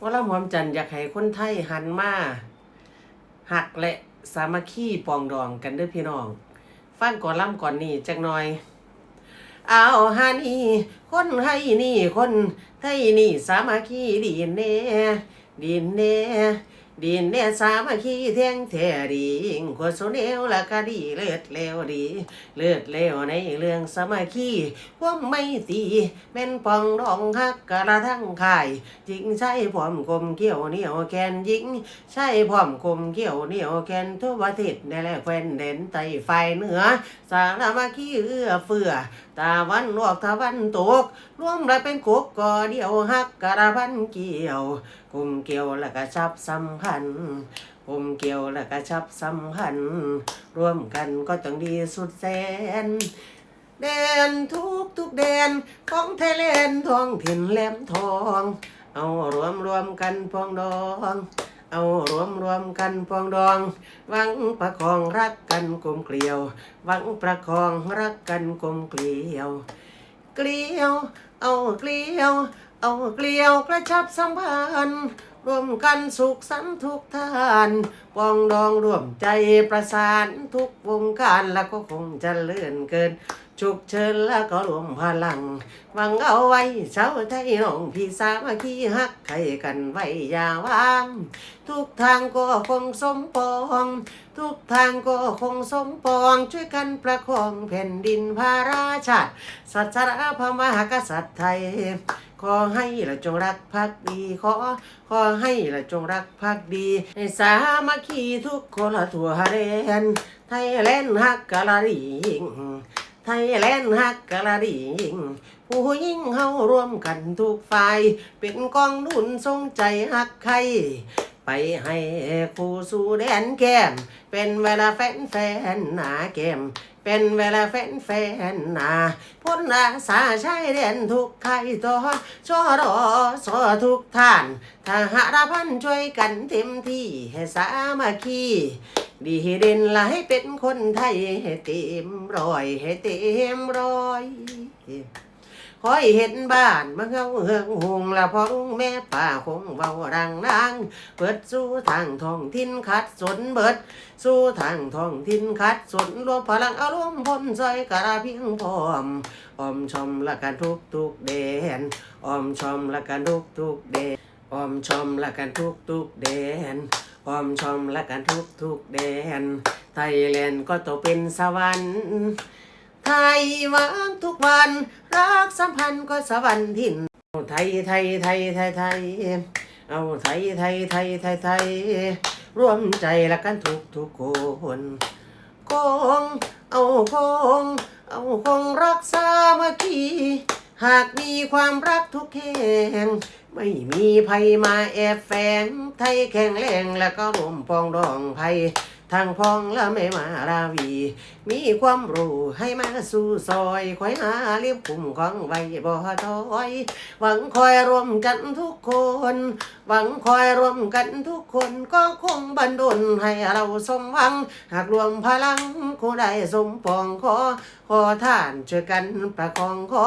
ว่าละหอมจันทร์อยากให้คนไทยหันมาหักและสามัคคีปองดองกันด้วยพี่น้อง ฟังก่อนล่ำก่อนนี่จักหน่อย เอาฮานี่คนไทยนี่คนไทยนี่สามัคคีดีแน่ดีแน่ ดีแน่สามัคคีเที่ยงแท้ดีขวดโซเนลละก็ดีเลิศเลวดี เลิศเลวในเรื่องสามัคคีควาไม่ตีแม่นปองรองฮักกระทั่งข่ายจริงใช่พร้อมกลมเกี่ยวเหนียวแกนยิงใช่พร้อมกลมเกี่ยวเหนียวแกนทั่วประเทศในแลกแควนเด่นไตไฟเหนือ สารมาคีเอื้อเฟือตาวันออกตาวันตกรวมแล้วเป็นกบก่อเดียวฮักกระพันเกี่ยวกลุ่มเกี่ยวแล้วก็ชับสัมพันธ์กลมเกี่ยวแล้วก็ชับสัมพันธ์ร่วมกันก็ต้องดีสุดแสนแดนทุกทุกแดนของไทยแลนด์ท้องถิ่นแหลมทอง เอารวมรวมกันพองดอง เอารวมรวมกันพองดอง หวังประคองรักกันกลมเกลียว หวังประคองรักกันกลมเกลียว เกลียว เอาเกลียว เอาเกลียวกระชับสัมพันธ์ ร่วมกันสุขสันต์ทุกท่านปองดองร่วมใจประสานทุกวงการแล้วก็คงจะเลื่อนเกิน ฉุกเฉินแล้วก็รวมพลังหวังเอาไว้เช้าไทยน้องพี่สามัคคีฮักใครกันไว้อย่าวาง ทุกทางก็คงสมปอง ทุกทางก็คงสมปองช่วยกันประคองแผ่นดินพาราชาติสัจระพระมหากษัตริย์ไทย ขอให้เราจงรักภักดีขอขอให้เราจงรักภักดีให้สามัคคีทุกคนละทั่วแดนไทยแลนด์ฮักกะลาดิงไทยแลนด์ฮักกะลาดิงผู้ยิ่งเฮาร่วมกันทุกฝ่าย เป็นกองหนุนทรงใจฮักใคร ไปให้คู่สู่แดนแก้ม เป็นเวลาแฟนแฟนๆหนาแก้มเป็นเวลาแฟนแฟนๆหนาพ้นอาสาชายแดนทุกใครต่อชอรอสอทุกท่านถ้าหารพันช่วยกันเต็มที่ให้สามัคคีดีเด่นละให้เป็นคนไทยให้เต็มรอยให้เต็มรอย คอยเห็นบ้านมันเขาเฮืองหงละพองแม่ป่าคงเบาดังนางเปิดสู่ทางท้องถิ่นคัดสนเบิด สู่ทางท้องถิ่นคัดสนรวมพลังอารมณ์พลใจกระเพียงพร้อมออมชมละกันทุกทุกๆแดนออมชมละกันทุกทุกๆแดนออมชมละกันทุกทุกๆแดนออมชมละกันทุกทุกๆแดนไทยแลนด์ก็ต้องเป็นสวรรค์ ไทยหวังทุกวัน รักสัมพันธ์ก็สวรรค์ถิ่นเอาไทยไทยไทยไทยไทยเอาไทยไทยไทยไทยไทยร่วมใจและกันทุกทุกคนคงเอาคงเอาคงรักษาเมัคคีหากมีความรักทุกแห่งไม่มีภัยมาแอบแฝงไทยแข็งแรงแล้วก็รวมปองดองภัย ทางพองและไม่มาราวี มีความรู้ให้มาสู่ซอยคอยหาเลี้ยงปุ่มของไว้บ่ถอย หวังคอยรวมกันทุกคน หวังคอยรวมกันทุกคนก็คงบันดลให้เราสมหวัง หากรวมพลังคงได้สมปองขอขอท่านช่วยกันประคองขอ